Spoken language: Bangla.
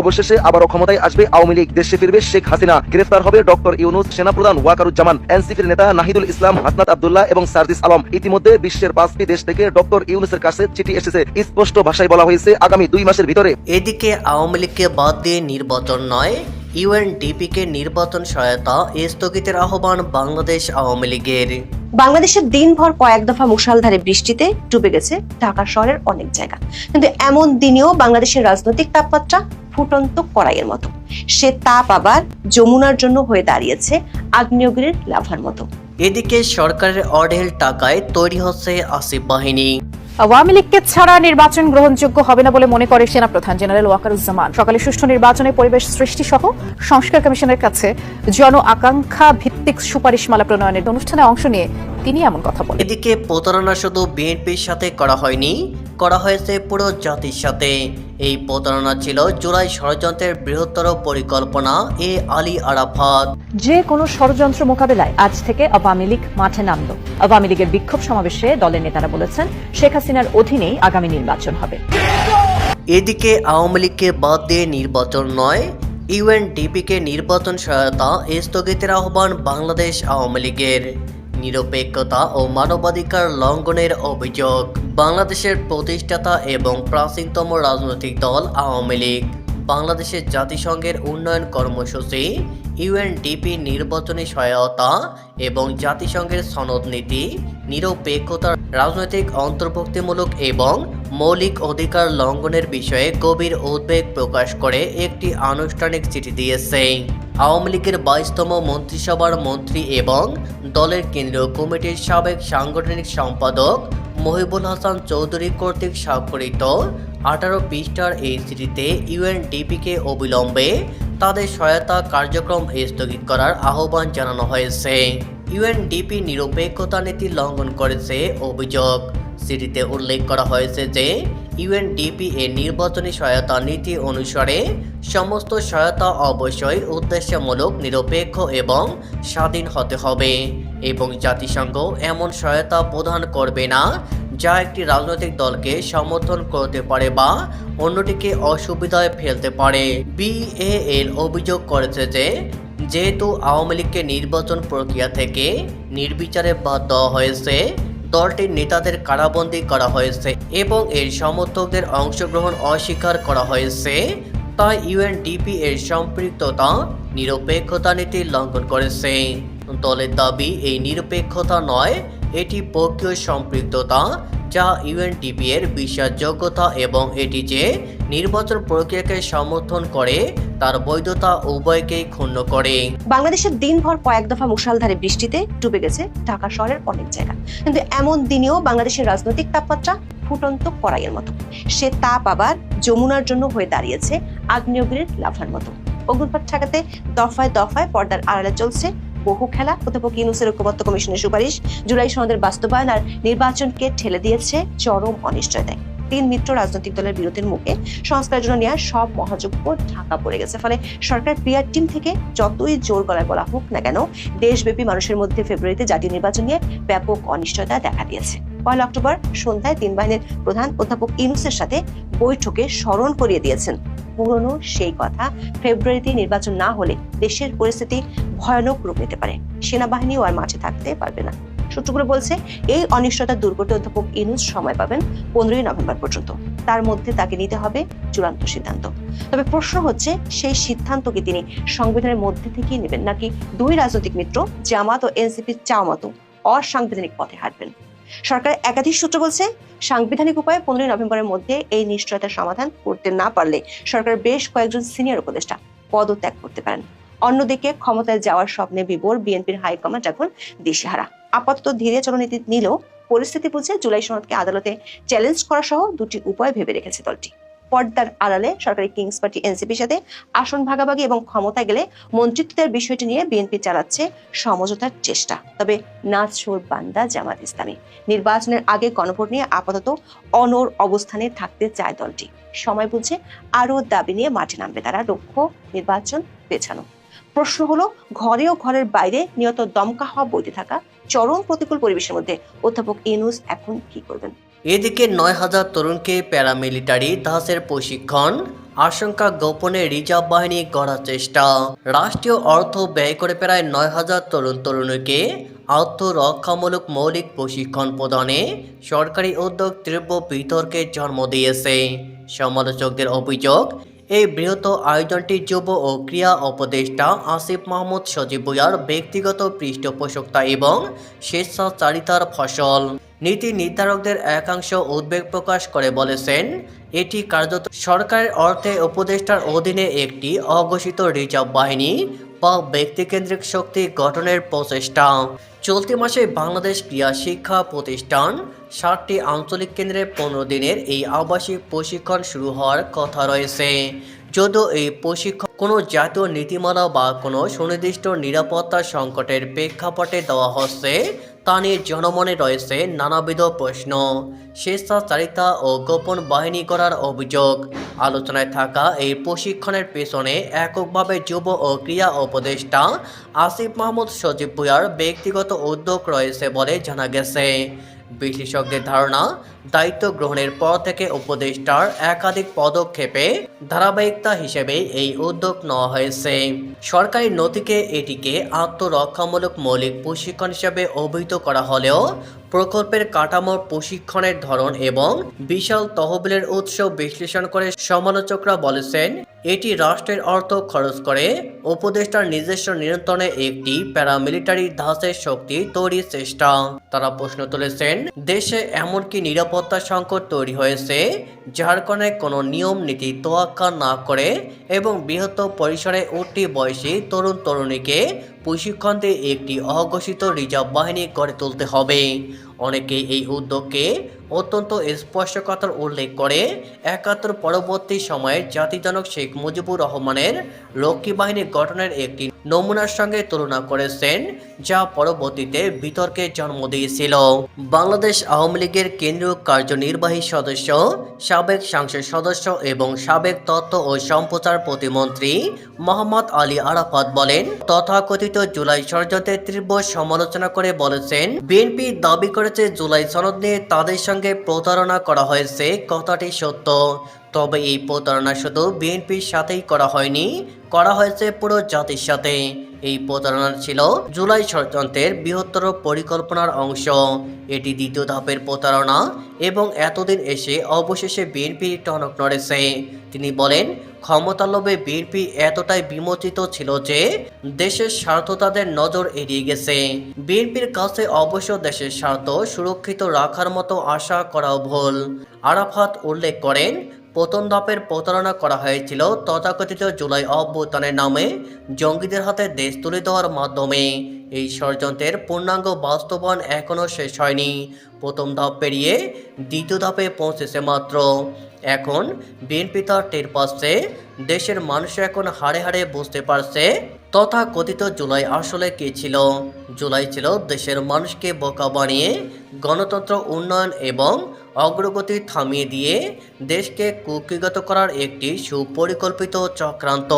অবশেষে আবারও ক্ষমতায় আসবে আওয়ামী লীগ। দেশে ফিরবে শেখ হাসিনা। গ্রেফতার হবে ডক্টর ইউনুস, সেনাপ্রধান ওয়াকারুজ্জামান, এনসিপির নেতা নাহিদুল ইসলাম, হাসনাত আবদুল্লাহ এবং সার্জিস আলম। ইতিমধ্যে বিশ্বের পাঁচটি দেশ থেকে ডক্টর ইউনুসের কাছে চিঠি এসেছে। স্পষ্ট ভাষায় বলা হয়েছে, আগামী দুই মাসের ভিতরে। এদিকে আওয়ামী লীগকে বাদ দিয়ে নির্বাচন নয়, ইউএনডিপিকে নির্বাচন সহায়তা স্থগিতের আহ্বান বাংলাদেশ আওয়ামী লীগের। বাংলাদেশের দিনভর কয়েক দফা মুষলধারে বৃষ্টিতে ডুবে গেছে ঢাকা শহরের অনেক জায়গা। কিন্তু এমন দিনেও বাংলাদেশের রাজনৈতিক তাপমাত্রা ফুটন্ত কড়াইয়ের মতো। সে তাপ আবার যমুনার জন্য হয়ে দাঁড়িয়েছে আগ্নেয়গিরির লাভার মতো। এদিকে সরকারের অঢেল টাকায় তৈরি হচ্ছে আসিফ বাহিনী। আওয়ামী লীগকে ছাড়া নির্বাচন গ্রহণযোগ্য হবে না বলে মনে করে সেনাপ্রধান জেনারেল ওয়াকারুজ্জামান। সকালে সুষ্ঠু নির্বাচনে পরিবেশ সৃষ্টি সহ সংস্কার কমিশনের কাছে জন আকাঙ্ক্ষা ভিত্তিক সুপারিশমালা প্রণয়নের অনুষ্ঠানে অংশ নিয়ে তিনি এমন কথা বলেন। এদিকে প্রতারণা শুধু বিএনপির সাথে করা হয়নি, করা হয়েছে পুরো জাতির সাথে। এই প্রতারণা ছিল জুলাই ষড়যন্ত্রের বৃহত্তর পরিকল্পনা এ আলী আরাফাত। যে কোনো ষড়যন্ত্র মোকাবেলায় আজ থেকে আওয়ামী লীগ মাঠে নামল। আওয়ামী লীগের বিক্ষোভ সমাবেশে দলের নেতারা বলেছেন শেখ হাসিনার অধীনেই আগামী নির্বাচন হবে। এদিকে আওয়ামী লীগকে বাদ দিয়ে নির্বাচন নয় ইউএনডিপিকে নির্বাচন সহায়তা স্থগিতের আহ্বান বাংলাদেশ আওয়ামী লীগের। নিরপেক্ষতা ও মানবাধিকার লঙ্ঘনের অভিযোগ। বাংলাদেশের প্রতিষ্ঠাতা এবং প্রাচীনতম রাজনৈতিক দল আওয়ামী লীগ। বাংলাদেশের জাতিসংঘের উন্নয়ন কর্মসূচি, ইউএনডিপি নির্বাচনী সহায়তা এবং জাতিসংঘের সনদ নীতি, নিরপেক্ষতা, রাজনৈতিক অন্তর্ভুক্তিমূলক এবং মৌলিক অধিকার লঙ্ঘনের বিষয়ে গভীর উদ্বেগ প্রকাশ করে একটি আনুষ্ঠানিক চিঠি দিয়েছে। আওয়ামী লীগের বাইশতম মন্ত্রিসভার মন্ত্রী এবং দলের কেন্দ্রীয় কমিটির সাবেক সাংগঠনিক সম্পাদক মহিবুল হাসান চৌধুরী কর্তৃক স্বাক্ষরিত আঠারো পৃষ্ঠার এই চিঠিতে ইউএনডিপিকে অবিলম্বে তাদের সহায়তা কার্যক্রম স্থগিত করার আহ্বান জানানো হয়েছে। ইউএনডিপি নিরপেক্ষতা নীতি লঙ্ঘন করেছে অভিযোগ। চিঠিতে উল্লেখ করা হয়েছে যে ইউএনডিপি এর নির্বাচনী সহায়তা নীতি অনুসারে সমস্ত সহায়তা অবশ্যই উদ্দেশ্যমূলক, নিরপেক্ষ এবং স্বাধীন হতে হবে এবং জাতিসংঘ এমন সহায়তা প্রদান করবে না যা একটি রাজনৈতিক দলকে সমর্থন করতে পারে বা অন্যটিকে অসুবিধায় ফেলতে পারে। বিএএল অভিযোগ করেছে যে, যেহেতু আওয়ামী লীগকে নির্বাচন প্রক্রিয়া থেকে নির্বিচারে বাদ দেওয়া হয়েছে দলটির নেতাদের কারাবন্দী করা হয়েছে এবং এর সমর্থকদের অংশগ্রহণ অস্বীকার করা হয়েছে। তাই ইউএনডিপি এর সম্পৃক্ততা নিরপেক্ষতা নীতি লঙ্ঘন করেছে। দলের দাবি, এই নিরপেক্ষতা নয় এটি পক্ষীয় সম্পৃক্ততা, যা ইউএনডিপি এর বিশ্বাসযোগ্যতা এবং এটি যে নির্বাচন প্রক্রিয়াকে সমর্থন করে, তার বৈধতা উভয়কেই ক্ষুণ্ণ করে। বাংলাদেশের দিনভর কয়েক দফা মুষলধারে বৃষ্টিতে ডুবে গেছে ঢাকা শহরের অনেক জায়গা। কিন্তু এমন দিনেও বাংলাদেশের রাজনৈতিক তাপমাত্রা ফুটন্ত কড়াইয়ের মতো। সে তাপ আবার যমুনার জন্য হয়ে দাঁড়িয়েছে আগ্নেয়গিরির লাভার মতো। অগ্নুৎপাত ঠেকাতে দফায় দফায় পর্দার আড়ালে চলছে বহু খেলা অধ্যাপক ইউনুসের ঐক্যবদ্ধ কমিশনের সুপারিশ জুলাই সনদের বাস্তবায়ন আর নির্বাচনকে ঠেলে দিয়েছে চরম অনিশ্চয়তায়। তিন মিত্র রাজনৈতিক দলের বিরোধের মুখে সংস্কারের জন্য নেওয়া সব মহাযোগ্য ঢাকা পড়ে গেছে। ফলে সরকার পিআর টিম থেকে যতই জোর গলায় বলা হোক না কেন, দেশব্যাপী মানুষের মধ্যে ফেব্রুয়ারিতে জাতীয় নির্বাচন নিয়ে ব্যাপক অনিশ্চয়তা দেখা দিয়েছে। পয়লা অক্টোবর সন্ধ্যায় তিন বাহিনীর প্রধান অধ্যাপক ইনুসের সাথে বৈঠকে স্মরণ করিয়ে দিয়েছেন পুরনো সেই কথা ফেব্রুয়ারিতে নির্বাচন না হলে দেশের পরিস্থিতি ভয়ানক রূপ নিতে পারে। সেনাবাহিনীও আর মাঠে থাকতে পারবে না। সূত্রগুলো বলছে, এই অনিশ্চয়তা দূর করতে অধ্যাপক ইনুস সময় পাবেন পনেরোই নভেম্বর পর্যন্ত। তার মধ্যে তাকে নিতে হবে চূড়ান্ত সিদ্ধান্ত। তবে প্রশ্ন হচ্ছে, সেই সিদ্ধান্ত কি তিনি সংবিধানের মধ্যে থেকেই নেবেন নাকি দুই রাজনৈতিক মিত্র জামাত ও এনসিপির চাওয়া মতো অসাংবিধানিক পথে হাঁটবেন? সরকার একাধিক সূত্র বলছে, সাংবিধানিক উপায়ে পনেরোই নভেম্বরের মধ্যে এই নিশ্চয়তার সমাধান করতে না পারলে সরকার বেশ কয়েকজন সিনিয়র উপদেষ্টা পদত্যাগ করতে পারেন। অন্যদিকে ক্ষমতায় যাওয়ার স্বপ্নে বিবর বিএনপির হাইকমান্ড এখন দিশেহারা। আপাতত ধীরে চলনীতি নিলেও পরিস্থিতি বুঝে জুলাই সনদকে আদালতে চ্যালেঞ্জ করা সহ দুটি উপায় ভেবে রেখেছে দলটি। পর্দার আড়ালে সরকারি কিংস পার্টি এনসিপির সাথে আসন ভাগাভাগি এবং ক্ষমতা গেলে মন্ত্রিত্বের বিষয়টি নিয়ে বিএনপি চালাচ্ছে সমঝোতার চেষ্টা। তবে নাচ সুর বান্দা, জামাত ইসলামী নির্বাচনের আগে গণভোট নিয়ে আপাতত অনর অবস্থানে থাকতে চায় দলটি। সময় বুঝে আরও দাবি নিয়ে মাঠে নামবে তারা। লক্ষ্য নির্বাচন পেছানো। প্রশ্ন হলো, ঘরে ও ঘরের বাইরে নিয়ত দমকা হওয়া বইতে থাকা চরম প্রতিকূল পরিবেশের মধ্যে অধ্যাপক ইনুস এখন কি করবেন? এদিকে নয় হাজার তরুণকে প্যারামিলিটারি দাসের প্রশিক্ষণ, আশঙ্কা গোপনে রিজার্ভ বাহিনী গড়ার চেষ্টা। রাষ্ট্রীয় অর্থ ব্যয় করে প্রায় নয় হাজার তরুণ তরুণীকে আত্মরক্ষামূলক মৌলিক প্রশিক্ষণ প্রদানে সরকারি উদ্যোগ তীব্র বিতর্কের জন্ম দিয়েছে। সমালোচকদের অভিযোগ, এই বৃহৎ আয়োজনটি যুব ও ক্রিয়া উপদেষ্টা আসিফ মাহমুদ সজীব ভুইয়ার ব্যক্তিগত পৃষ্ঠপোষকতা এবং স্বেচ্ছাচারিতার ফসল। নীতি নির্ধারকদের একাংশ উদ্বেগ প্রকাশ করে বলেছেন, এটি কার্যত সরকারের অর্থে উপদেষ্টার অধীনে একটি অঘোষিত রিজার্ভ বাহিনী বা ব্যক্তিকেন্দ্রিক শক্তি গঠনের প্রচেষ্টা। চলতি মাসে বাংলাদেশ ক্রিয়া শিক্ষা প্রতিষ্ঠান ষাটটি আঞ্চলিক কেন্দ্রে পনেরো দিনের এই আবাসিক প্রশিক্ষণ শুরু হওয়ার কথা রয়েছে। যদিও এই প্রশিক্ষণ কোনো জাতীয় নীতিমালা বা কোনো সুনির্দিষ্ট নিরাপত্তা সংকটের প্রেক্ষাপটে দেওয়া হচ্ছে তা নিয়ে জনমনে রয়েছে নানাবিধ প্রশ্ন স্বেচ্ছাচারিতা ও গোপন বাহিনী করার অভিযোগ। আলোচনায় থাকা এই প্রশিক্ষণের পেছনে এককভাবে যুব ও ক্রিয়া উপদেষ্টা আসিফ মাহমুদ সজীব ভুইয়ার ব্যক্তিগত উদ্যোগ রয়েছে বলে জানা গেছে। বিশেষজ্ঞদের ধারণা, দায়িত্ব গ্রহণের পর থেকে উপদেষ্টার একাধিক পদক্ষেপে ধারাবাহিকতা হিসেবে এই উদ্যোগ নেওয়া হয়েছে। সরকারি নথিকে এটিকে আত্মরক্ষামূলক মৌলিক প্রশিক্ষণ হিসেবে অভিহিত করা হলেও প্রকল্পের কাঠামো, প্রশিক্ষণের ধরন এবং বিশাল তহবিলের উৎস বিশ্লেষণ করে সমালোচকরা বলেছেন, এটি রাষ্ট্রের অর্থ খরচ করে উপদেষ্টার নিজস্ব নিয়ন্ত্রণে একটি প্যারামিলিটারি ধাঁচের শক্তি তৈরির চেষ্টা। তারা প্রশ্ন তুলেছেন, দেশে এমনকি নিরাপত্তা সংকট তৈরি হয়েছে কারণে কোনো নিয়ম, নীতি তোয়াক্কা না করে এবং বৃহত্তর পরিসরে উঠতি বয়সী তরুণ তরুণীকে প্রশিক্ষণ দিয়ে একটি অঘোষিত রিজার্ভ বাহিনী গড়ে তুলতে হবে। অনেকে এই উদ্যোগকে অত্যন্ত স্পষ্টকতার উল্লেখ করে একাত্তর পরবর্তী সময়ে জাতিজনক শেখ মুজিবুর রহমানের রক্ষী বাহিনী গঠনের একটি নমুনার সঙ্গে তুলনা করেছেন, যা পরবর্তীতে বিতর্কের জন্ম দিয়েছিল। বাংলাদেশ আওয়ামী লীগের কেন্দ্রীয় কার্যনির্বাহী সদস্য, সাবেক সংসদ সদস্য এবং সাবেক তথ্য ও সম্প্রচার প্রতিমন্ত্রী মোহাম্মদ আলী আরাফাত বলেন, তথাকথিত জুলাই ষড়যন্ত্রের তীব্র সমালোচনা করে বলেছেন, বিএনপি দাবি করেছে জুলাই সনদ নিয়ে তাদের প্রতারণা করা হয়েছে, কথাটি সত্য। তবে এই প্রতারণা শুধু বিএনপির সাথেই করা হয়নি, করা হয়েছে পুরো জাতির সাথে। এই প্রতারণা ছিল জুলাই ষড়যন্ত্রের বৃহত্তর পরিকল্পনার অংশ। এটি দ্বিতীয় ধাপের প্রতারণা এবং এতদিন এসে অবশেষে বিএনপি টনক নড়েছে। তিনি বলেন ক্ষমতা লোভে বিএনপি এতটাই বিমোচিত ছিল যে দেশের স্বার্থ তাদের নজর এড়িয়ে গেছে। বিএনপির কাছে অবশ্য দেশের স্বার্থ সুরক্ষিত রাখার মতো আশা করাও ভুল। আরাফাত উল্লেখ করেন প্রথম ধাপের প্রতারণা করা হয়েছিল তথাকথিত জুলাই অভ্যুত্থানের নামে জঙ্গিদের হাতে দেশ তুলে দেওয়ার মাধ্যমে। এই ষড়যন্ত্রের পূর্ণাঙ্গ বাস্তবায়ন এখনও শেষ হয়নি। প্রথম ধাপ পেরিয়ে দ্বিতীয় ধাপে পৌঁছেছে মাত্র। এখন বিএনপি তার টের পাচ্ছে, দেশের মানুষ এখন হাড়ে হাড়ে বুঝতে পারছে তথা কথিত জুলাই আসলে কি ছিল। জুলাই ছিল দেশের মানুষকে বোকা বানিয়ে গণতন্ত্র উন্নয়ন এবং অগ্রগতি থামিয়ে দিয়ে দেশকে কুকিগত করার একটি সুপরিকল্পিত চক্রান্ত।